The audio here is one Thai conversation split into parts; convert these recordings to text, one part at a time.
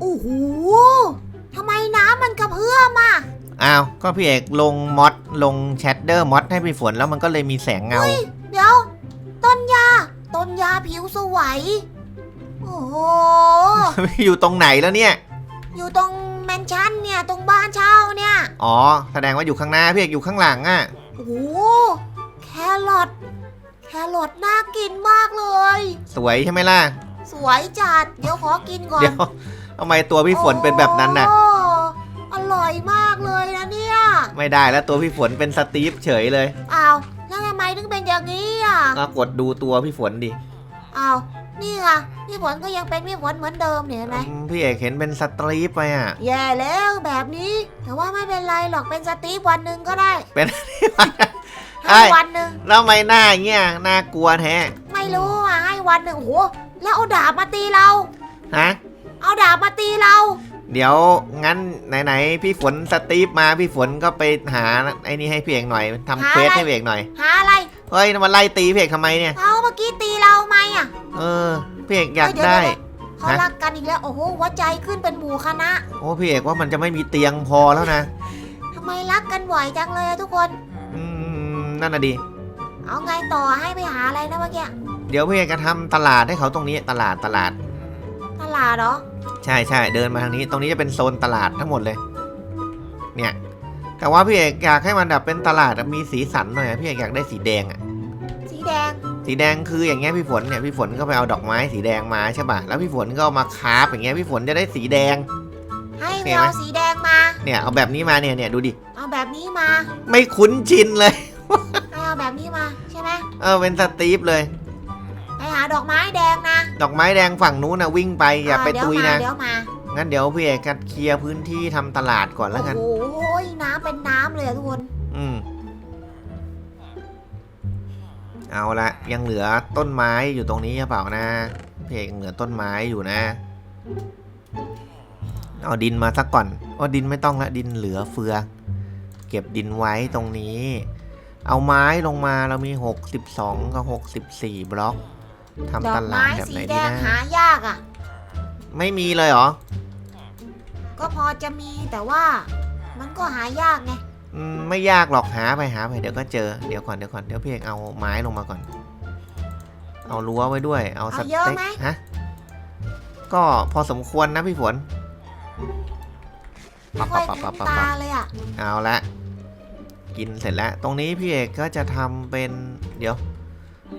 โอ้โหทำไมน้ำมันกระเพื่อมอะอ้าว ก็พี่เอกลงมอดลงแชดเดอร์มอดให้พี่ฝนแล้วมันก็เลยมีแสงเงา เฮ้ย เดี๋ยว ต้นยา ต้นยาผิวสวย โอ้โห อยู่ตรงไหนแล้วเนี่ย อยู่ตรงแมนชั่นเนี่ยตรงบ้านเช่าเนี่ย อ๋อ แสดงว่าอยู่ข้างหน้าพี่เอกอยู่ข้างหลังอะ โอ้โหแครอทแครอทน่ากินมากเลย สวยใช่ไหมล่ะ สวยจัด เดี๋ยวขอกินก่อน เดี๋ยว ทำไมตัวพี่ฝนเป็นแบบนั้นน่ะ โอ้อร่อยมากเลยนะเนี่ยไม่ได้แล้วตัวพี่ฝนเป็นสตีฟเฉยเลยอ้าวแล้วทำไมถึงเป็นอย่างนี้อะก็กดดูตัวพี่ฝนดิอ้าวนี่ไงพี่ฝนก็ยังเป็นพี่ฝนเหมือนเดิมเนี่ยเห็นไหมอืมพี่เอกเห็นเป็นสตรีฟไปอะ แย่แล้วแบบนี้ แต่ว่าไม่เป็นไรหรอกเป็นสตีฟวันหนึ่งก็ได้เป็นให้ไอ้วันหนึ่งแล้วทำไมหน้าอย่างเงี้ยน่ากลัวแท้ไม่รู้อะให้วันหนึ่งโอ้โหแล้วเอาดาบมาตีเรา ฮะ เอาดาบมาตีเรา เดี๋ยวงั้นไหนๆพี่ฝนสตีฟมาพี่ฝนก็ไปหาไอ้นี่ให้พี่เอกหน่อยทำเควสให้พี่เอกหน่อยหาอะไร เฮ้ยมาไล่ตีพี่เอกทำไมเนี่ย เอาเมื่อกี้ตีเราไหมอะเออพี่เอกอยากเดี๋ยวได้เขาฮะ รักกันอีกแล้ว โอ้โหหัวใจขึ้นเป็นหมู่คณะโอ้พี่เอกว่ามันจะไม่มีเตียงพอแล้วนะทำไมรักกันบ่อยจังเลยอะทุกคน อืมนั่นน่ะดิเอาไงต่อให้ไปหาอะไรนะเมื่อกี้ เดี๋ยวพี่เอกจะทำตลาดให้เขาตรงนี้ตลาดตลาด ตลาดเหรอ ใช่ใช่เดินมาทางนี้ ตรงนี้จะเป็นโซนตลาดทั้งหมดเลย เนี่ยแต่ว่าพี่เอกอยากให้มันแบบเป็นตลาดอะมีสีสันหน่อยอะพี่เอกอยากได้สีแดงอะสีแดง สีแดงคืออย่างเงี้ยพี่ฝนเนี่ยพี่ฝนก็ไปเอาดอกไม้สีแดงมาใช่ป่ะแล้วพี่ฝนก็เอามาคราฟอย่างเงี้ยพี่ฝนจะได้สีแดง ให้โอเคไปไหม เอาสีแดงมา เนี่ยเอาแบบนี้มาเนี่ยเนี่ยดูดิเอาแบบนี้มาไม่คุ้นชินเลย ให้เอาแบบนี้มาใช่ไหมเออเป็นสตีฟเลยไป หาดอกไม้แดงนะดอกไม้แดงฝั่งนู้นนะวิ่งไปอย่าไปเดี๋วตุยมานะเดี๋ยวมางั้นเดี๋ยวพี่เอกจะเคลียร์พื้นที่ทำตลาดก่อนแล้วกันโอ้โหน้ำเป็นน้ำเลยอะทุกคนอืมเอาละยังเหลือต้นไม้อยู่ตรงนี้หรือเปล่านะพี่เอกยังเหลือต้นไม้อยู่นะเอาดินมาสักก่อนเอาดินไม่ต้องละดินเหลือเฟือ เก็บดินไว้ตรงนี้ เอาไม้ลงมาเรามี 62 กับ 64 บล็อกดอ ทำตกลาไม้ดแบบสีไหนแดดีงนะหายากอะ ไม่มีเลยเหรอก็พอจะมีแต่ว่า มันก็หายากไงอืมไม่ยากหรอกหาไปหาไปเดี๋ยวก็เจอเดี๋ยวก่อนเดี๋ยวก่อนเดี๋ยวพี่เอกเอาไม้ลงมาก่อน เอารั้วไว้ด้วย เอาสเอาเยอะเต็กไหมฮะก็พอสมควรนะพี่ฝนไม่ปับค่ปัอบยปับปับคุ้นปับตาปับเลยอะเอาละกินเสร็จแล้ว ตรงนี้พี่เอกก็จะทำเป็นเดี๋ยว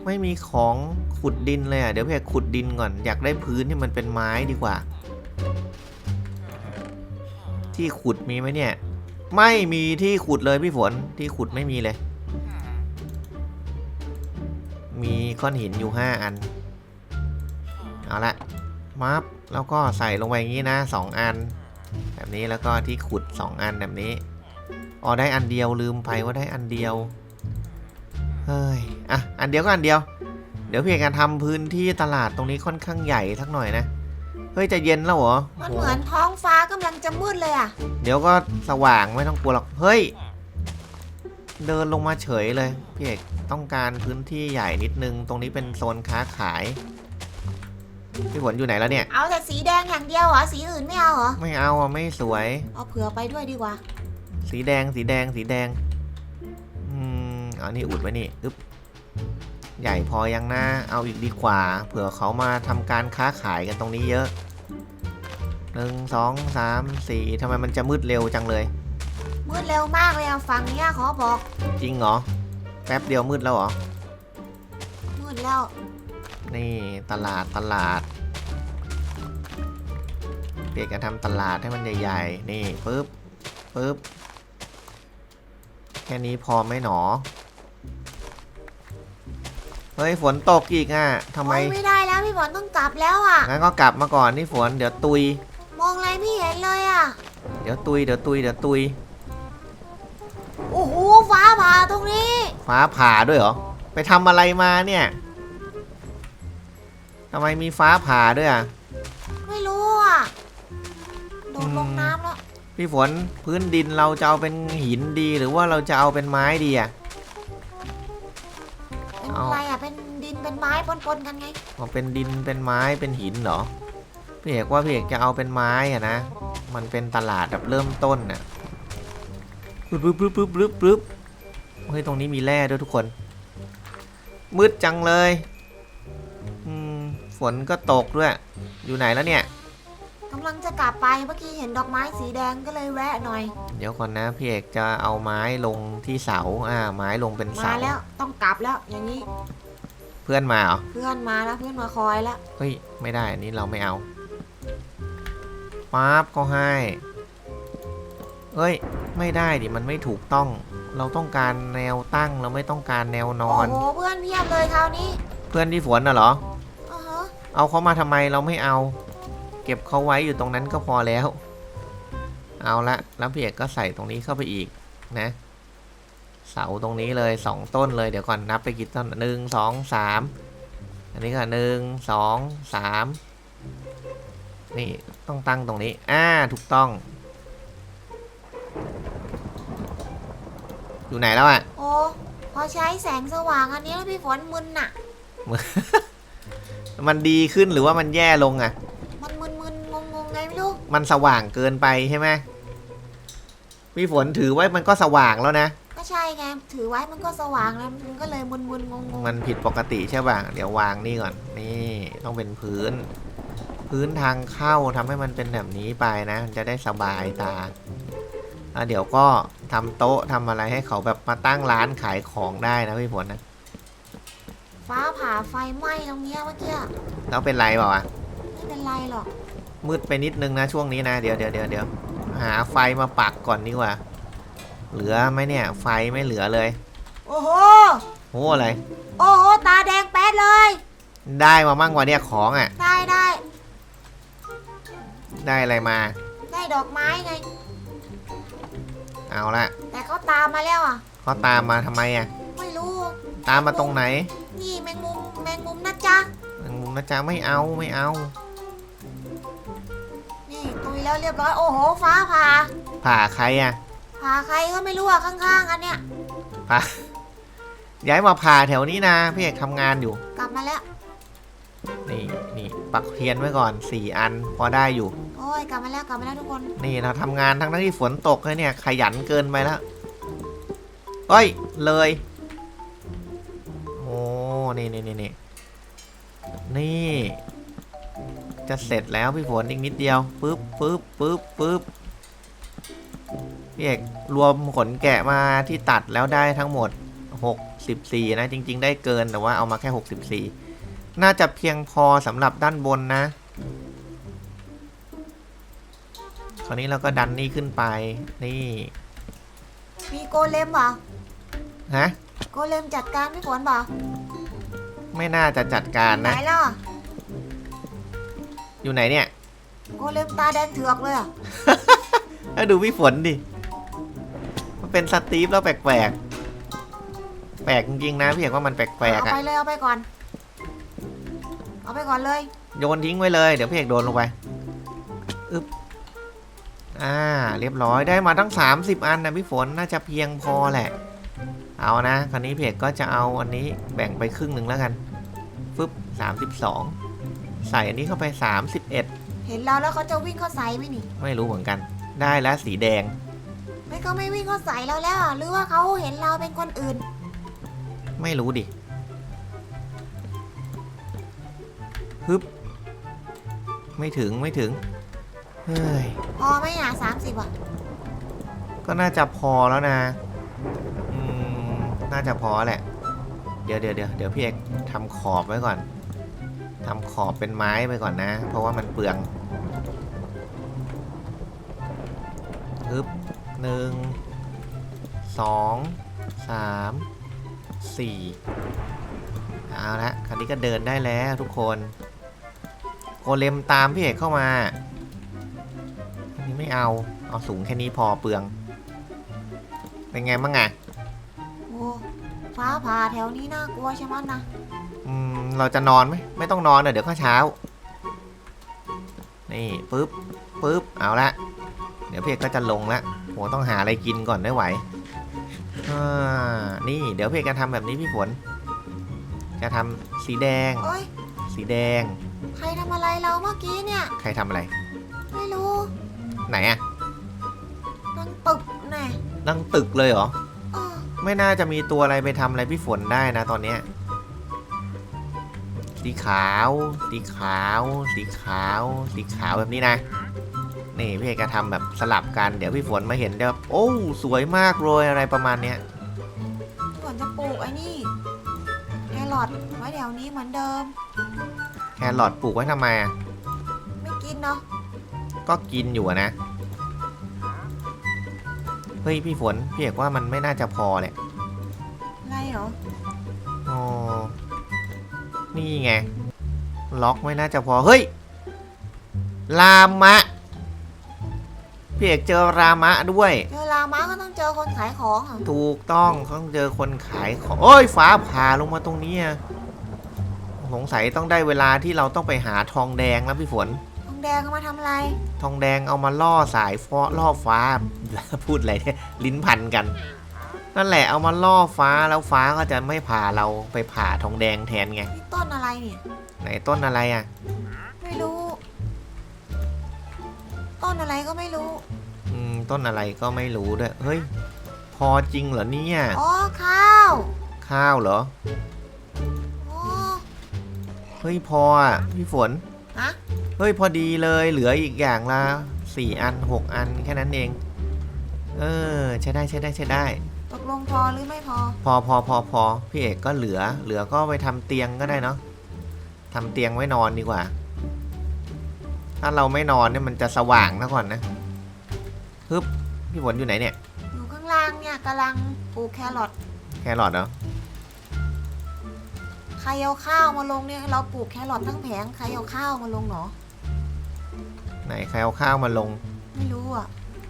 ไม่มีของขุดดินเลยอะ เดี๋ยวพี่เอกขุดดินก่อน อยากได้พื้นที่มันเป็นไม้ดีกว่า ที่ขุดมีไหมเนี่ย ไม่มีที่ขุดเลยพี่ฝน ที่ขุดไม่มีเลย มีก้อนหินอยู่ห้าอัน เอาละมับแล้วก็ใส่ลงไปอย่างนี้นะสองอัน แบบนี้แล้วก็ที่ขุดสองอันแบบนี้ อ๋อได้อันเดียวลืมไปว่าได้อันเดียว เฮ้ยอะอันเดียวก็อันเดียว เดี๋ยวพี่เอกจะทำพื้นที่ตลาดตรงนี้ค่อนข้างใหญ่สักหน่อยนะ เฮ้ยจะเย็นแล้วเหรอมันโอ้เหโหมือนท้องฟ้ากำลังจะมืดเลยอะ เดี๋ยวก็สว่างไม่ต้องกลัวหรอก เฮ้ย เดินลงมาเฉยเลยพี่เอกต้องการพื้นที่ใหญ่นิดนึง ตรงนี้เป็นโซนค้าขาย พี่ฝนอยู่ไหนแล้วเนี่ย เอาแต่สีแดงอย่างเดียวเหรอ สีอื่นไม่เอาเหรอ ไม่เอาอะไม่สวย เอาเผื่อไปด้วยดีกว่า สีแดงสีแดงสีแดงอืม เอานี่อุดไว้นี่อึ๊บใหญ่พอยังนะเอาอีกดีกว่า เผื่อเขามาทำการค้าขายกันตรงนี้เยอะหนึ่งสองสามสี่ทำไมมันจะมืดเร็วจังเลย มืดเร็วมากเลยอะฝั่งเนี้ยขอบอก จริงเหรอ แป๊บเดียวมืดแล้วเหรอ มืดแล้ว นี่ตลาดตลาดเด็กจะทำตลาดให้มันใหญ่ๆ นี่ปึ๊บปึ๊บ แค่นี้พอไหมหนอ เฮ้ยฝนตกอีกอะทำไม โอ๊ยไม่ได้แล้วพี่ฝนต้องกลับแล้วอะ งั้นก็กลับมาก่อนนี่ฝนเดี๋ยวตุย มองอะไรไม่เห็นเลยอะ เดี๋ยวตุยเดี๋ยวตุยเดี๋ยวตุย โอ้โหฟ้าผ่าตรงนี้ ฟ้าผ่าด้วยเหรอ ไปทำอะไรมาเนี่ยทำไมมีฟ้าผ่าด้วยอะ ไม่รู้อะโดดลงอืมน้ำแล้วพี่ฝนพื้นดินเราจะเอาเป็นหินดีหรือว่าเราจะเอาเป็นไม้ดีอะ เป็นเอาอะไรอะเป็นดินเป็นไม้ปนๆกันไงเอาเป็นดินเป็นไม้เป็นหินเหรอพี่พี่เอกว่าพี่เอกจะเอาเป็นไม้อะนะ มันเป็นตลาดแบบเริ่มต้นน่ะปึ๊บปึ๊บปึ๊บปึ๊บปึ๊บปึ๊บเฮ้ยตรงนี้มีแร่ด้วยทุกคน มืดจังเลย อืมฝนก็ตกด้วย อยู่ไหนแล้วเนี่ย กำลังจะกลับไปเมื่อกี้เห็นดอกไม้สีแดงก็เลยแวะหน่อย เดี๋ยวก่อนนะพี่เอกจะเอาไม้ลงที่เสาอ่าไม้ลงเป็นมาเสาแล้วต้องกลับแล้วอย่างนี้เพื่อนมาเหรอเพื่อนมาแล้วเพื่อนมาคอยแล้วเฮ้ยไม่ได้อันนี้เราไม่เอาปั๊บก็ให้เฮ้ย ไม่ได้ดิมันไม่ถูกต้อง เราต้องการแนวตั้งเราไม่ต้องการแนวนอโอ้นโหเพื่อนเพียบเลยคราวนี้เพื่อนที่ฝนน่ะเหรออ่าฮะเอาเขามาทำไมเราไม่เอา เก็บเขาไว้อยู่ตรงนั้นก็พอแล้ว เอาละแล้วพี่เอกก็ใส่ตรงนี้เข้าไปอีกนะ เสาตรงนี้เลยสองต้นเลยเดี๋ยวก่อนนับไปกี่ต้นหนึ่งสองสามอันนี้ก็หนึ่งสองสามนี่ต้องตั้งตรงนี้ อ่าถูกต้อง อยู่ไหนแล้วอะโอ้พอใช้แสงสว่างอันนี้แล้วพี่ฝนมึนน่ะ มันดีขึ้นหรือว่ามันแย่ลงอะ มันมึนมึนงงงๆไงไม่รู้มันสว่างเกินไปใช่ไหมพี่ฝนถือไว้มันก็สว่างแล้วนะ ก็ใช่ไงถือไว้มันก็สว่างแล้วมันก็เลยมึนมึนงงงมันผิดปกติใช่ป่ะเดี๋ยววางนี่ก่อน นี่ต้องเป็นพื้น พื้นทางเข้าทำให้มันเป็นแบบนี้ไปนะมันจะได้สบายตาแล้วเดี๋ยวก็ทำโต๊ะทำอะไรให้เขาแบบมาตั้งร้านขายของได้นะพี่ฝนนะฟ้าผ่าไฟไหม้ตรงเนี้ยเมื่อกี้แล้วเป็นไรเปล่าวะไม่เป็นไรหรอก มืดไปนิดนึงนะช่วงนี้นะ เดี๋ยวเดี๋ยวเดี๋ยวเดี๋ยวหาไฟมาปักก่อนดีกว่า เหลือไหมเนี่ย ไฟไม่เหลือเลยโอ้โห โอ้อะไร โอ้โห ตาแดงแป๊ดเลย ได้มามั่งวะเนี่ยของอะ ได้ได้ได้อะไรมา ได้ดอกไม้ไง เอาละแต่เขาตามมาแล้วอะ เขาตามมาทำไมอะ ไม่รู้ ตามมาตรงไหน นี่แมงมุมแมงมุมนะจ๊ะแมงมุมนะจ๊ะไม่เอาไม่เอานี่ตุย แล้วเรียบร้อยโอ้โหฟ้าผ่าผ่าใครอะผ่าใครก็ไม่รู้อะข้างๆอันเนี้ยผ่าย้ายมาผ่าแถวนี้นะพี่เอกทำงานอยู่ กลับมาแล้ว นี่นี่ปักเทียนไว้ก่อนสี่อันพอได้อยู่ โอ้ยกลับมาแล้วกลับมาแล้วทุกคนนี่เราทำงานทั้งทั้งที่ฝนตกเลยเนี่ย ขยันเกินไปแล้วเฮ้ยเลยโอ้นี่นี่นี่นี่นี่ จะเสร็จแล้วพี่ฝนอีกนิดเดียวปึ๊บปึ๊บปึ๊บปึ๊บพี่เอกรวมขนแกะมาที่ตัดแล้วได้ทั้งหมด 64 นะ จริง ๆ ได้เกินแต่ว่าเอามาแค่ 64 น่าจะเพียงพอสำหรับด้านบนนะ คราวนี้เราก็ดันนี่ขึ้นไปนี่มีโกเลมเหรอฮะโกเลมจัดการพี่ฝนเปล่าไม่น่าจะจัดการไหนนะแล้วอะ อยู่ไหนเนี่ย โกเลมตาแดงเถือกเลยอะแล้วดูพี่ฝนดิ มันเป็นสตีฟแล้วแปลกๆแปลกจริงๆนะพี่เอกว่ามันแปลกเอาๆอะไปเลยเอาไปก่อน เอาไปก่อนเลยโยนทิ้งไว้เลย เดี๋ยวพี่เอกโดนลงไปอึ๊บอ่า เรียบร้อยได้มาตั้ง 30 อันนะพี่ฝนน่าจะเพียงพอแหละ เอานะ คราวนี้พี่เอกก็จะเอาอันนี้แบ่งไปครึ่งหนึ่งแล้วกันฟึบ32 ใส่อันนี้เข้าไป 31 เห็นเราแล้วเขาจะวิ่งเข้าใส่ไหมนี่ ไม่รู้เหมือนกัน ได้แล้วสีแดง ไม่ก็ไม่วิ่งเข้าใส่เราแล้วอะหรือว่าเขาเห็นเราเป็นคนอื่น ไม่รู้ดิ ฮึบ ไม่ถึงไม่ถึง เฮ้ย พอไหมอะสามสิบอะก็น่าจะพอแล้วนะ อืม น่าจะพอแหละ เดี๋ยวเดี๋ยวเดี๋ยวเดี๋ยวพี่เอกทำขอบไว้ก่อน ทำขอบเป็นไม้ไปก่อนนะ เพราะว่ามันเปลืองฮึบหนึ่งสองสามสี่เอาละคราวนี้ก็เดินได้แล้วทุกคนโกเลมตามพี่เอกเข้ามาอันนี้ไม่เอา เอาสูงแค่นี้พอเปลือง เป็นไงบ้างอะโอ้ฟ้าผ่าแถวนี้น่ากลัวใช่ไหมนะ เราจะนอนไหมไม่ต้องนอนเดี๋ยวก็เช้า นี่ปึ๊บปึ๊บเอาละเดี๋ยวพี่เอกก็จะลงละโหต้องหาอะไรกินก่อนไม่ไหวอ่านี่เดี๋ยวพี่เอกจะทำแบบนี้พี่ฝน จะทำสีแดง โอ้ยสีแดง ใครทำอะไรเราเมื่อกี้เนี่ย ใครทำอะไร ไม่รู้ไหนอะนั่งตึกแน่นั่งตึกเลยเหรอ เออ ไม่น่าจะมีตัวอะไรไปทำอะไรพี่ฝนได้นะตอนเนี้ย สีขาว สีขาว สีขาว สีขาวแบบนี้นะ นี่พี่เอกจะทำแบบสลับกัน เดี๋ยวพี่ฝนมาเห็นเดี๋ยวโอ้สวยมากเลยอะไรประมาณเนี้ยก่อนจะปลูกไอ้นี่แครอทไว้แถวนี้เหมือนเดิม แครอทปลูกไว้ทำไมอะไม่กินเนาะก็กินอยู่อะนะ เฮ้ยพี่ฝนพี่เอกว่ามันไม่น่าจะพอเลยอะไรเหรออ๋อ นี่ไง ล็อกไม่น่าจะพอ เฮ้ยลามะ พี่เอกเจอรามะด้วย เจอลามาก็ต้องเจอคนขายของเหรอถูกต้องเขาต้องเจอคนขายของโอ้ยฟ้าผ่าลงมาตรงนี้อะสงสัยต้องได้เวลาที่เราต้องไปหาทองแดงแล้วพี่ฝน ทองแดงเอามาทำอะไร ทองแดงเอามาล่อสายฟ้าล่อฟ้า พูดอะไรเนี่ยลิ้นพันกัน นั่นแหละเอามาล่อฟ้าแล้วฟ้าก็จะไม่ผ่าเราไปผ่าทองแดงแทนไง นี่ต้นอะไรเนี่ย ไหนต้นอะไรอะ ไม่รู้ ต้นอะไรก็ไม่รู้ อืมต้นอะไรก็ไม่รู้ด้วย เฮ้ย พอจริงเหรอเนี่ยอ๋อข้าวข้าวเหรอ อ๋อเฮ้ยพออะพี่ฝน ฮะเฮ้ยพอดีเลยเหลืออีกอย่างละสี่อันหกอันแค่นั้นเอง เออ ใช้ได้ใช้ได้ใช้ได้ ตกลงพอหรือไม่พอ พอพอพอพอพี่เอกก็เหลือ เหลือก็ไปทำเตียงก็ได้เนาะทำเตียงไว้นอนดีกว่า ถ้าเราไม่นอนเนี่ยมันจะสว่างนะก่อนนะฮึบพี่ฝนอยู่ไหนเนี่ย อยู่ข้างล่างเนี่ยกำลังปลูกแครอทแครอทเหรอใครเอาข้าวมาลงเนี่ยเราปลูกแครอททั้งแผงใครเอาข้าวมาลงเหรอไหนใครเอาข้าวมาลง ไม่รู้อะ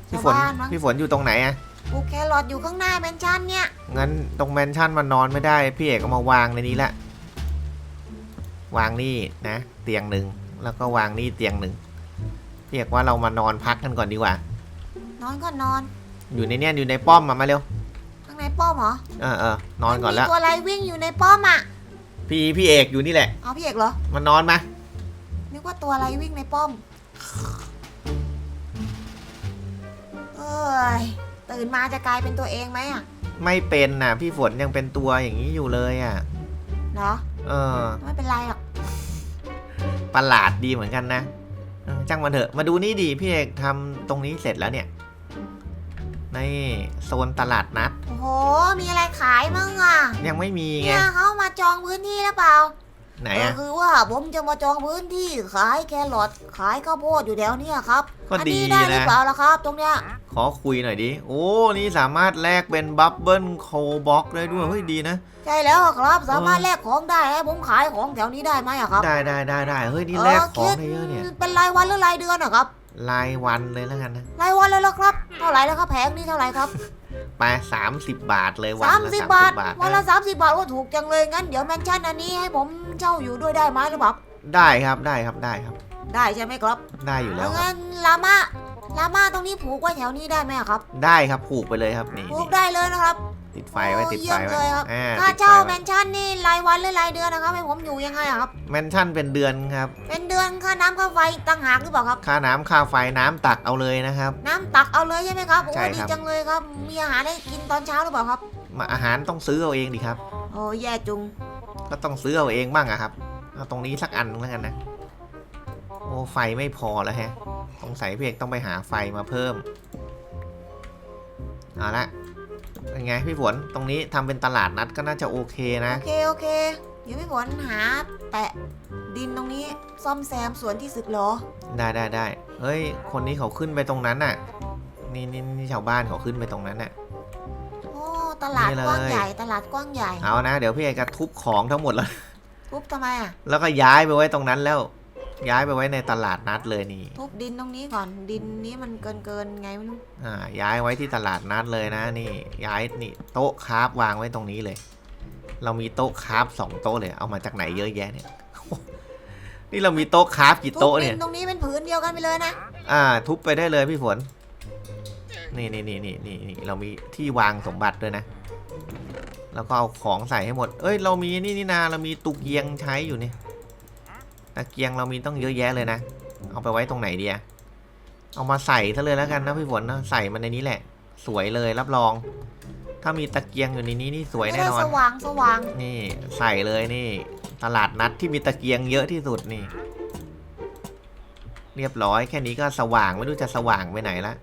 พี่ชาวฝนบ้านมั้งพี่ฝนอยู่ตรงไหนอะ ปลูกแครอทอยู่ข้างหน้าเบนชันเนี่ย งั้นตรงแมนชั่นมันนอนไม่ได้ พี่เอกเอามาวางในนี้แหละ วางนี่นะ เตียงหนึ่งแล้วก็วางนี่เตียงหนึ่งพี่เอกว่าเรามานอนพักกันก่อนดีกว่า นอนก็นอน อยู่ในเนี้ยอยู่ในป้อมมามาเร็วข้างในป้อมเหรอเออเออนอนก่อนมัแล้วมีตัวอะไรวิ่งอยู่ในป้อมอะ พี่พี่เอกอยู่นี่แหละเอาพี่เอกเหรอมานอนมานึกว่าตัวอะไรวิ่งในป้อมเอ้ย ตื่นมาจะกลายเป็นตัวเองไหมอะไม่เป็นน่ะ พี่ฝนยังเป็นตัวอย่างนี้อยู่เลยอะ เหรอ เออ ไม่เป็นไรหรอก ประหลาดดีเหมือนกันนะเออจ้างมันเถอะ มาดูนี่ดีพี่เอกทำตรงนี้เสร็จแล้วเนี่ย ในโซนตลาดนัด โอ้โห มีอะไรขายมั่งอะ ยังไม่มีไง เนี่ยเขามาจองพื้นที่แล้วเปล่า ไหนก็อะคือว่าผมจะมาจองพื้นที่ขายแครอทขายข้าวโพดอยู่แถวเนี้ยครับก็อัดีนี้ได้หรือนะ เปล่าล่ะครับ ตรงเนี้ยขอคุยหน่อยดิ โอ้ นี่สามารถแลกเป็นบับเบิลโคบ็อกได้ด้วย เฮ้ยดีนะ ใช่แล้วครับ สามารถแลกของได้ให้ผมขายของแถวนี้ได้ไหมอะครับได้ได้ได้ได้เฮ้ยนี่แลกของได้เยอะเนี่ย เป็นรายวันหรือรายเดือนอะครับรายวันเลยแล้วกันนะ รายวันเลยเหรอครับ เท่าไหร่แล้วครับแผงนี้เท่าไหร่ครับไปสามสิบบาทเลยวันสามละสิบสามบาสิทบบาท วันละสามสิบบาทก็ถูกจังเลยงั้นเดี๋ยวแมนชั่นอันนี้ให้ผม เช่าอยู่ด้วยได้ไหมหรือเปล่าได้ครับได้ครับได้ครับ ได้ใช่ไหมครับได้อยู่แล้วครับงั้นลาม่าลาม่าตรงนี้ผูกไว้แถวนี้ได้ไหมอะครับ ได้ครับผูกไปเลยครับนี่ผูกนี่ได้เลยนะครับ ติดไฟไว้โอ้ติดเยี่ไฟยมไว้เลยครับอ่าค่าติดไฟเช่าแมไว้นชั่นนี่รายวันหรือรายเดือนนะครับให้ผมอยู่ยังไงอะครับแมนชั่นเป็นเดือนครับ เป็นเดือนค่าน้ำค่าไฟต่างหากหรือเปล่าครับค่าน้ำค่าไฟน้ำตักเอาเลยนะครับ น้ำตักเอาเลยใช่ไหมครับโอ้ใช่ดีครับจังเลยครับมีอาหารให้กินตอนเช้าหรือเปล่าครับมาอาหารต้องซื้อเอาเองดิครับโอ้แย่จุง ก็ต้องซื้อเอาเองบ้างอะครับเอาตรงนี้สักอันแล้วกันนะ โอ้ไฟไม่พอแล้วแฮะสงสัยพี่เอกต้องไปหาไฟมาเพิ่มเอาละเป็นไงพี่ฝนตรงนี้ทำเป็นตลาดนัดก็น่าจะโอเคนะ โอเคโอเคเดี๋ยวพี่ฝนหาแปะดินตรงนี้ซ่อมแซมสวนที่สึกเหรอ ได้ได้ได้เฮ้ย คนนี้เขาขึ้นไปตรงนั้นน่ะ นี่นี่นี่ชาวบ้านเขาขึ้นไปตรงนั้นน่ะโอ้ ตลาดนี่เลย กว้างใหญ่ตลาดกว้างใหญ่เอานะ เดี๋ยวพี่เอกจะทุบของทั้งหมดแล้ว ทุบทำไมอะแล้วก็ย้ายไปไว้ตรงนั้นแล้ว ย้ายไปไว้ในตลาดนัดเลยนี่ ทุบดินตรงนี้ก่อนดินนี้มันเกินเกินไงไม่รู้อ่าย้ายไว้ที่ตลาดนัดเลยนะนี่ ย้ายนี่โต๊ะคราฟวางไว้ตรงนี้เลย เรามีโต๊ะคราฟสองโต๊ะเลย เอามาจากไหนเยอะแยะเนี่ยนี่เรามีโต๊ะคราฟกี่ทุบโต๊ะดิเนี่ย นตรงนี้เป็นผืนเดียวกันไปเลยนะอ่า ทุบไปได้เลยพี่ฝน นี่นี่นี่นี่นี่นี่เรามีที่วางสมบัติด้วยนะ แล้วก็เอาของใส่ให้หมด เอ้ย เรามีนี่นี่นาเรามีตุกเยียงใช้อยู่นี่ตตะเกียงเรามีต้องเยอะแยะเลยนะ เอาไปไว้ตรงไหนดีอะเอามาใส่ซะเลยแล้วกันนะพี่ฝนนะใส่มันในนี้แหละ สวยเลยรับรอง ถ้ามีตะเกียงอยู่ในนี้นี่สวยจะแน่ได้นอน สว่างสว่าง นี่ใส่เลยนี่ ตลาดนัดที่มีตะเกียงเยอะที่สุดนี่ เรียบร้อยแค่นี้ก็สว่างไม่รู้จะสว่างไปไหนละ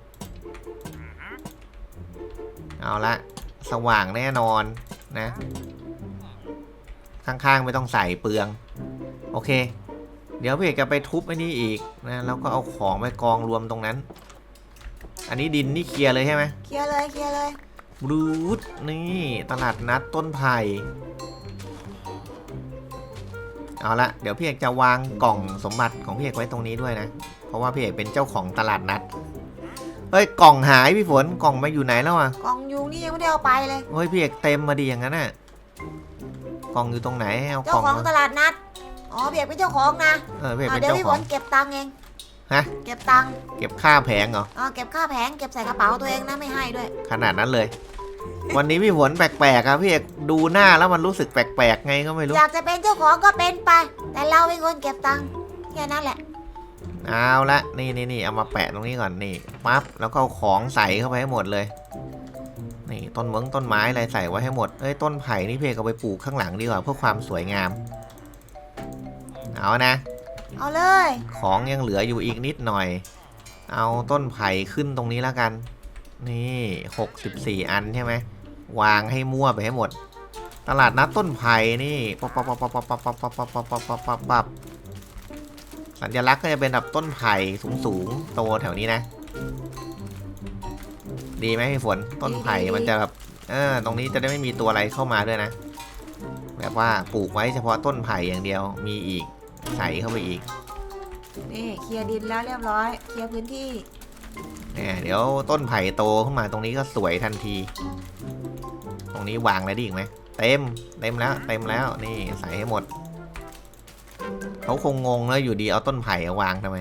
เอาละสว่างแน่นอนนะ ข้างๆไม่ต้องใส่เปลือง โอเค เดี๋ยวพี่เอกจะไปทุบไอ้นี่อีกนะแล้วก็เอาของไปกองรวมตรงนั้น อันนี้ดินนี่เคลียร์เลยใช่ไหมเคลียร์เลยเคลียร์เลยบรูดนี่ตลาดนัดต้นไผ่เอาละเดี๋ยวพี่เอกจะวางกล่องสมบัติของพี่เอกไว้ตรงนี้ด้วยนะ เพราะว่าพี่เอกเป็นเจ้าของตลาดนัด เฮ้ยกล่องหายพี่ฝนกล่องมาอยู่ไหนแล้วอะกล่องยุงนี่ยังไม่ได้เอาไปเลย เฮ้ยพี่เอกเต็มมาดีอย่างนั้นน่ะกล่องอยู่ตรงไหนเอาเจ้ากล่องของมาตลาดนัดอ๋อเบียกเป็นเจ้าของนะเออพี่เอกอะเป็นเดี๋ยวเจ้าพี่ขฝองนเก็บตังค์เองฮะเก็บตังค์เก็บค่าแผงเหรออ๋อเก็บค่าแผงเก็บใส่กระเป๋าตัวเองนะไม่ให้ด้วย ขนาดนั้นเลย วันนี้พี่ฝนแปลกๆอะพี่เอกดูหน้าแล้วมันรู้สึกแปลกๆไงก็ไม่รู้อยากจะเป็นเจ้าของก็เป็นไป แต่เราเป็นคนเก็บตังค์แค่นั้นแหละ เอาละนี่นี่นี่เอามาแปะตรงนี้ก่อนนี่ปั๊บแล้วก็เอาของใส่เข้าไปให้หมดเลย นี่ต้นเมืองต้นไม้อะไรใส่ไว้ให้หมดเอ้ยต้นไผ่นี่เพกเอาไปปลูกข้างหลังดีกว่าเพื่อความสวยงามเอานะ เอาเลย ของยังเหลืออยู่อีกนิดหน่อย เอาต้นไผ่ขึ้นตรงนี้แล้วกัน นี่64อันใช่ไหมวางให้มั่วไปให้หมด ตลาดนัดต้นไผ่นี่ปั๊บปั๊บปั๊บปั๊บปั๊บปั๊บปั๊บปั๊บปั๊บปั๊บปั๊บปั๊บ สัญลักษณ์ก็จะเป็นแบบต้นไผ่สูงๆโตแถวนี้นะ ดีไหมพี่ฝนต้นไผ่มันจะแบบเออตรงนี้จะได้ไม่มีตัวอะไรเข้ามาด้วยนะ แบบว่าปลูกไว้เฉพาะต้นไผ่อย่างเดียวมีอีกใส่เข้าไปอีกนี่เคลียร์ดินแล้วเรียบร้อย เคลียร์พื้นที่เนี่ยเดี๋ยวต้นไผ่โตขึ้นมาตรงนี้ก็สวยทันที ตรงนี้วางอะไรได้อีกไหมเต็มเต็มแล้วเต็มแล้วนี่ใส่ให้หมด เขาคงงงแล้วอยู่ดีเอาต้นไผ่เอาวางทำไม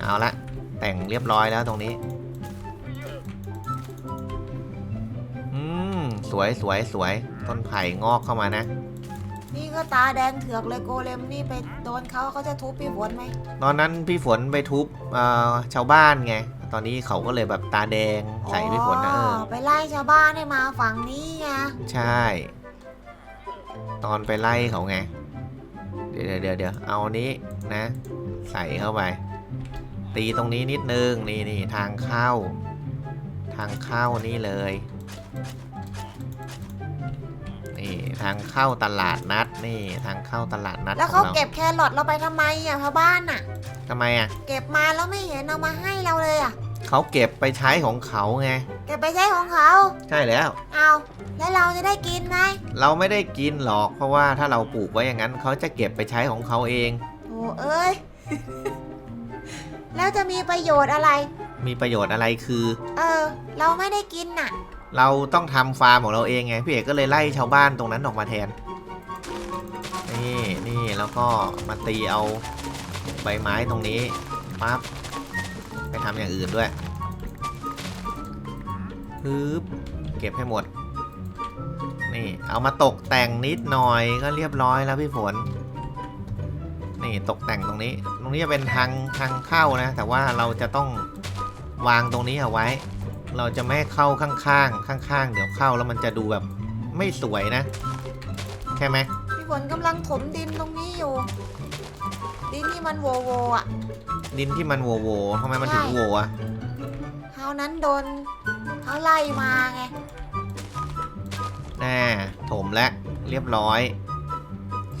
เอาละ แต่งเรียบร้อยแล้วตรงนี้ อืม สวยสวยสวย ต้นไผ่งอกเข้ามานะ นี่ก็ตาแดงเถือกเลยโกเลมนี่ไปโดนเขาเขาจะทุบพี่ฝนไหม ตอนนั้นพี่ฝนไปทุบเอ่อชาวบ้านไง ตอนนี้เขาก็เลยแบบตาแดงใส่พี่ฝนนะเออ ไปไล่ชาวบ้านให้มาฝั่งนี้ไง ใช่ ตอนไปไล่เขาไง เดี๋ยวเดี๋ยวเดี๋ยวเอานี้นะ ใส่เข้าไป ตีตรงนี้นิดนึงนี่นี่ทางเข้า ทางเข้านี่เลยนี่ทางเข้าตลาดนัดนี่ทางเข้าตลาดนัดแล้วขเขาองเราเก็บแครอทเราไปทำไมอะชาวบ้านน่ะ ทำไมอะเก็บมาแล้วไม่เห็นเอามาให้เราเลยอะเขาเก็บไปใช้ของเขาไง เก็บไปใช้ของเขาใช่แล้ว เอาแล้วเราจะได้กินไหมเราไม่ได้กินหรอก เพราะว่าถ้าเราปลูกไว้อย่างนั้นเขาจะเก็บไปใช้ของเขาเองโอ้เอ้ย แล้วจะมีประโยชน์อะไร มีประโยชน์อะไรคือ เออ เราไม่ได้กินน่ะ เราต้องทำฟาร์มของเราเองไงพี่เอกก็เลยไล่ชาวบ้านตรงนั้นออกมาแทน นี่นี่แล้วก็มาตีเอาใบไม้ตรงนี้ปั๊บไปทำอย่างอื่นด้วย ฮึบเก็บให้หมด นี่เอามาตกแต่งนิดหน่อยก็เรียบร้อยแล้วพี่ฝน นี่ตกแต่งตรงนี้ ตรงนี้จะเป็นทางทางเข้านะ แต่ว่าเราจะต้องวางตรงนี้เอาไว้ เราจะไม่เข้าข้างๆ ข้างๆ เดี๋ยวเข้าแล้วมันจะดูแบบไม่สวยนะ ใช่ไหมพี่ฝนกำลังถมดินตรงนี้อยู่ ดินที่มันโวโวอะ ดินที่มันโวโวทำไมมันถึงโวอะคราวนั้นโดน เขาไล่มาไงแน่ถมแล้วเรียบร้อย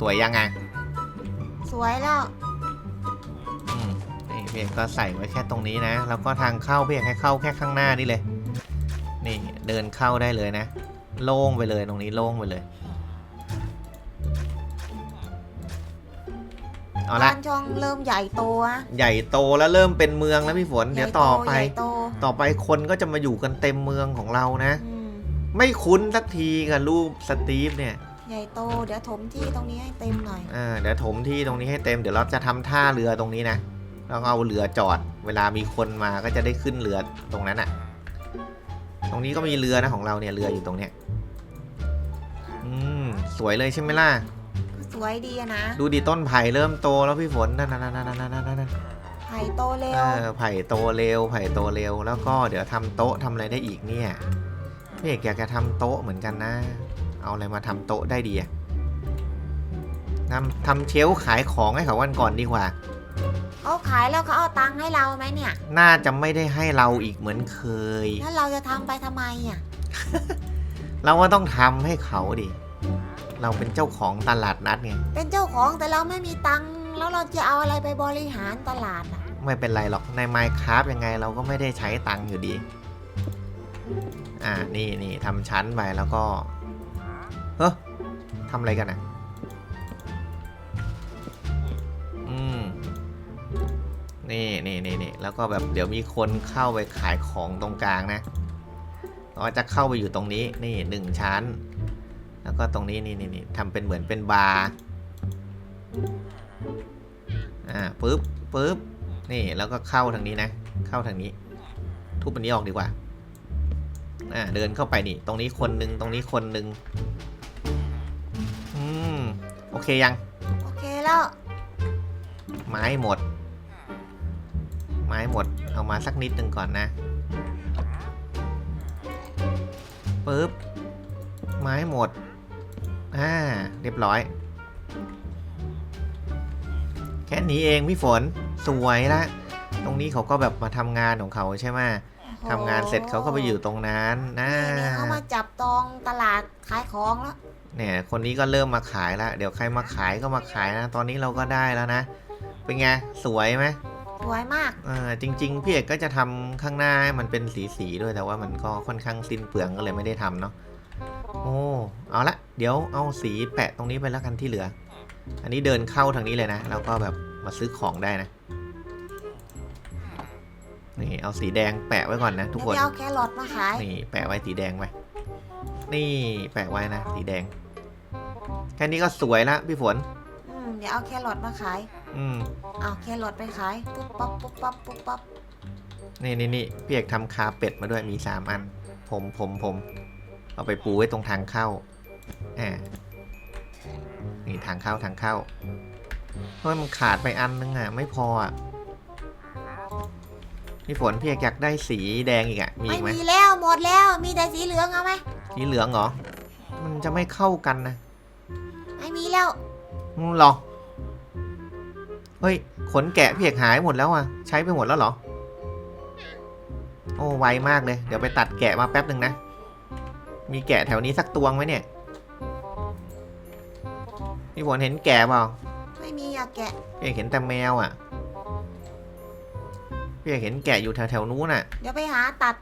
สวยยังไงสวยแล้วอืมนี่เพียงก็ใส่ไว้แค่ตรงนี้นะ แล้วก็ทางเข้าเพียงให้เข้าแค่ข้างหน้านี่เลย นี่เดินเข้าได้เลยนะ โล่งไปเลยตรงนี้โล่งไปเลย เอาละบ้านช่องเริ่มใหญ่โตอะใหญ่โตแล้วเริ่มเป็นเมืองแล้วพี่ฝน เดี๋ยวต่อไป ใหญ่โตต่อไปคนก็จะมาอยู่กันเต็มเมืองของเรานะ อืมไม่คุ้นสักทีกับรูปสตีฟเนี่ยใหญ่โต เดี๋ยวถมที่ตรงนี้ให้เต็มหน่อย อ่าเดี๋ยวถมที่ตรงนี้ให้เต็มเดี๋ยวเราจะทำท่าเรือตรงนี้นะแล้วก็เอาเรือจอด เวลามีคนมาก็จะได้ขึ้นเรือตรงนั้นอะตรงนี้ก็มีเรือนะของเราเนี่ยเรืออยู่ตรงเนี้ยอืมสวยเลยใช่ไหมล่ะ สวยดีอะนะดูดิต้นไผ่เริ่มโตแล้วพี่ฝนนั่นนั่นนั่นนั่นนั่นนั่นนั่นไผ่โตเร็เอวอไผ่โตเร็วไผ่โตเร็ว แล้วก็เดี๋ยวทำโต๊ะทำอะไรได้อีกเนี่ยพี่เอกอยากจะทำโต๊ะเหมือนกันนะ เอาอะไรมาทำโต๊ะได้ดีอะทำทำเชลฟ์ขายของให้เขาวันก่อนดีกว่า เขาขายแล้วเขาเอาตังค์ให้เราไหมเนี่ย น่าจะไม่ได้ให้เราอีกเหมือนเคย แล้วเราจะทำไปทำไมอะเราว่าต้องทำให้เขาดิ เราเป็นเจ้าของตลาดนัดไงเป็นเจ้าของแต่เราไม่มีตังค์แล้วเราจะเอาอะไรไปบริหารตลาดอะไม่เป็นไรหรอกใน Minecraft ยังไงเราก็ไม่ได้ใช้ตังค์อยู่ดี อ่านี่นี่ทำชั้นไปแล้วก็เฮ้ยทำอะไรกันอะอืมนี่นี่นี่นี่แล้วก็แบบเดี๋ยวมีคนเข้าไปขายของตรงกลางนะเราจะเข้าไปอยู่ตรงนี้นี่หนึ่งชั้น แล้วก็ตรงนี้นี่นี่นี่ทำเป็นเหมือนเป็นบาร์อ่าปึ๊บปึ๊บนี่แล้วก็เข้าทางนี้นะ เข้าทางนี้ ทุบอันนี้ออกดีกว่าอ่าเดินเข้าไปนี่ ตรงนี้คนหนึ่งตรงนี้คนหนึ่งอืมโอเคยัง โอเคแล้ว ไม้หมด ไม้หมด เอามาสักนิดหนึ่งก่อนนะปึ๊บไม้หมด อ่า เรียบร้อย แค่นี้เองพี่ฝนสวยละ ตรงนี้เขาก็แบบมาทำงานของเขาใช่ไหมทำงานเสร็จเขาก็ไปอยู่ตรงนั้นนะนี่เขามาจับตองตลาดขายของแล้วเนี่ยคนนี้ก็เริ่มมาขายแล้วเดี๋ยวใครมาขายก็มาขายนะ ตอนนี้เราก็ได้แล้วนะ เป็นไง สวยไหมสวยมากเออจริง ๆ พี่เอกก็จะทำข้างหน้าให้มันเป็นสีสีๆด้วยแต่ว่ามันก็ค่อนข้างสิ้นเปลืองก็เลยไม่ได้ทำเนาะ โอ้เอาละเดี๋ยวเอาสีแปะตรงนี้ไปแล้วกันที่เหลือ อันนี้เดินเข้าทางนี้เลยนะแล้วก็แบบมาซื้อของได้นะนี่เอาสีแดงแปะไว้ก่อนนะ ทุกคนเดี๋ยวเอาแครอทมาขายนี่แปะไว้สีแดงไว้นี่แปะไว้นะสีแดงแค่นี้ก็สวยละพี่ฝนอืมเดี๋ยวเอาแครอทมาขาย อืมเอาแครอทไปขายปุ๊บปั๊บปุ๊บปั๊บปุ๊บปั๊บนี่นี่นี่พี่เอกทำคาเป็ดมาด้วยมีสามอัน ผมผมผม เอาไปปูไว้ตรงทางเข้าอ่านี่ทางเข้าทางเข้าเฮ้ยมันขาดไปอันนึงอะ ไม่พออะพี่ฝนพี่เอกอยากได้สีแดงอีกอะ มีไม่อีกไหมมีแล้วหมดแล้วมีแต่สีเหลืองเอาไหมสีเหลืองเหรอ มันจะไม่เข้ากันนะไม่มีแล้วอืมเหรอ เฮ้ย ขนแกะพี่เอกหายหมดแล้วอะ ใช้ไปหมดแล้วเหรอ โอ้ไวมากเลย เดี๋ยวไปตัดแกะมาแป๊บหนึ่งนะ มีแกะแถวนี้สักตัวไหมเนี่ยพี่ฝนเห็นแกะเปล่าไม่มีอะแกะพี่เอกเห็นแต่แมวอะพี่เอกเห็นแกะอยู่แถวแถวๆนู้นน่ะ เดี๋ยวไปหาตัด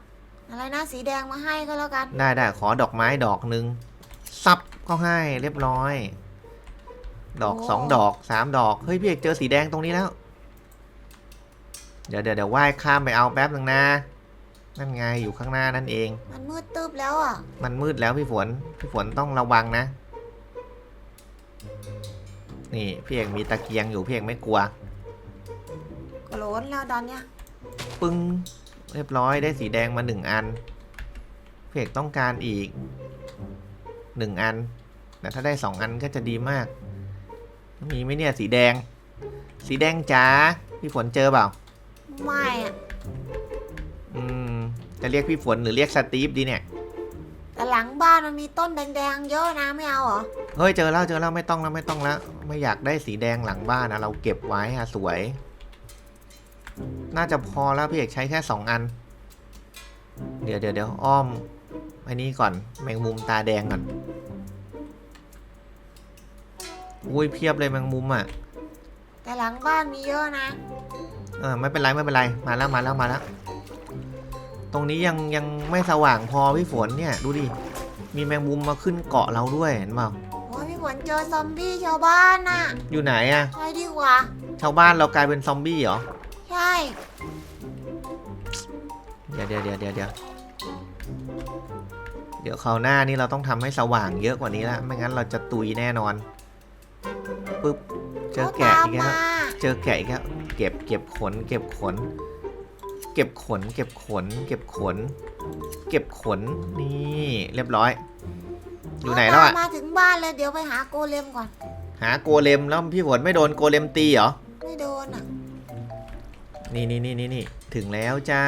อะไรนะสีแดงมาให้ก็แล้วกัน ได้ได้ขอดอกไม้ดอกหนึ่งซับก็ให้เรียบร้อย ดอกโอ้ สองดอกสามดอกเฮ้ยพี่เอกเจอสีแดงตรงนี้แล้ว เดี๋ยวเดี๋ยวเดี๋ยวว่ายข้ามไปเอาแป๊บหนึ่งนะ นั่นไงอยู่ข้างหน้านั่นเอง มันมืดตึบแล้วอะ มันมืดแล้วพี่ฝน พี่ฝนต้องระวังนะ นี่พี่เอกมีตะเกียงอยู่พี่เอกไม่กลัวโกรนแล้วตอนเนี้ย ปึ้งเรียบร้อยได้สีแดงมาหนึ่งอันพี่เอกต้องการอีกหนึ่งอันแต่ถ้าได้สองอันก็จะดีมาก มีไหมเนี่ยสีแดง สีแดงจ๋าพี่ฝนเจอเปล่า ไม่อะอืม จะเรียกพี่ฝนหรือเรียกสตีฟดีเนี่ย แต่หลังบ้านมันมีต้นแดงๆเยอะนะไม่เอาเหรอ เฮ้ยเจอแล้วเจอแล้วไม่ต้องแล้วไม่ต้องแล้ว ไม่อยากได้สีแดงหลังบ้านนะเราเก็บไว้อะสวย น่าจะพอแล้วพี่เอกใช้แค่สองอัน เดี๋ยวเดี๋ยวเดี๋ยวอ้อมอันนี้ก่อนแมงมุมตาแดงก่อนอุ้ยเพียบเลยแมงมุมอะ แต่หลังบ้านมีเยอะนะ เออไม่เป็นไรไม่เป็นไรมาแล้วมาแล้วมาแล้ว ตรงนี้ยังยังไม่สว่างพอพี่ฝนเนี่ยดูดิ มีแมงมุมมาขึ้นเกาะเราด้วยเห็นเปล่าโอ้ยพี่ฝนเจอซอมบี้ชาวบ้านน่ะอยู่ไหนอะใช่ดีกว่า ชาวบ้านเรากลายเป็นซอมบี้เหรอ ใช่ เดี๋ยวเดี๋ยวเดี๋ยวเดี๋ยวเดี๋ยวเดี๋ยวคราวหน้านี่เราต้องทำให้สว่างเยอะกว่านี้ละไม่งั้นเราจะตุยแน่นอนปึ๊บเจอเขาแกะตามอีกแล้วมาเจอแกะอีกแล้วเก็บเก็บขนเก็บขนเก็บขน เก็บขน เก็บขน เก็บขน นี่เรียบร้อย อยู่ไหนแล้วอะเขาตามมาถึงบ้านเลยเดี๋ยวไปหาโกเลมก่อน หาโกเลมแล้วพี่ฝนไม่โดนโกเลมตีเหรอ ไม่โดนอะ นี่นี่นี่นี่นี่ถึงแล้วจ้า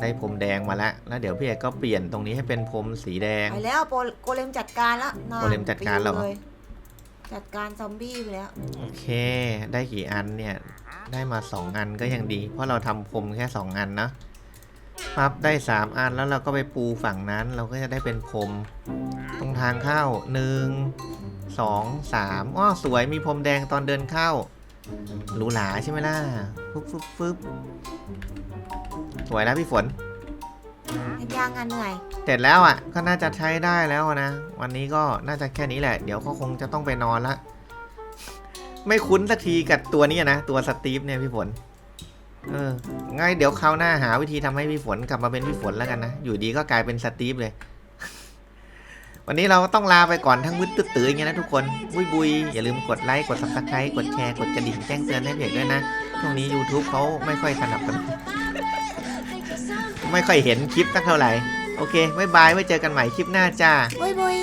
ได้พรมแดงมาแล้วแล้วเดี๋ยวพี่เอกก็เปลี่ยนตรงนี้ให้เป็นพรมสีแดง ไปแล้วโปรโกเลมจัดการแล้วน่าโกเลมจัดการแล้วเหรอไปดูย จัดการซอมบี้ไปแล้ว โอเค ได้กี่อันเนี่ย ได้มา 2 อันก็ยังดี เพราะเราทำพรมแค่ 2 อันนะปั๊บได้ 3 อันแล้วเราก็ไปปูฝั่งนั้น เราก็จะได้เป็นพรมตรงทางเข้า 1 2 3อ้อสวยมีพรมแดงตอนเดินเข้าหรูหราใช่ไหมล่ะฟึบฟึบฟึบสวยแล้วพี่ฝน เป็นยางานเหนื่อย เสร็จแล้วอะ ก็น่าจะใช้ได้แล้วนะ วันนี้ก็น่าจะแค่นี้แหละ เดี๋ยวก็คงจะต้องไปนอนละ ไม่คุ้นสักทีกับตัวนี้นะ ตัวสตีฟเนี่ยพี่ฝน เออง่ายเดี๋ยวคราวหน้าหาวิธีทำให้พี่ฝนกลับมาเป็นพี่ฝนแล้วกันนะ อยู่ดีก็กลายเป็นสตีฟเลย วันนี้เราต้องลาไปก่อนทั้งมืดตื้อๆอย่างเงี้ยนะทุกคน บุยบุยอย่าลืมกดไลค์ กดซับสไครต์กดแชร์ กดกระดิ่งแจ้งเตือนให้เพจด้วยนะ ช่วงนี้ YouTube เขาไม่ค่อยสนับสนุน ไม่ค่อยเห็นคลิปสักเท่าไหร่ โอเค บ๊ายบาย ไว้เจอกันใหม่คลิปหน้าจ้า บุยบุย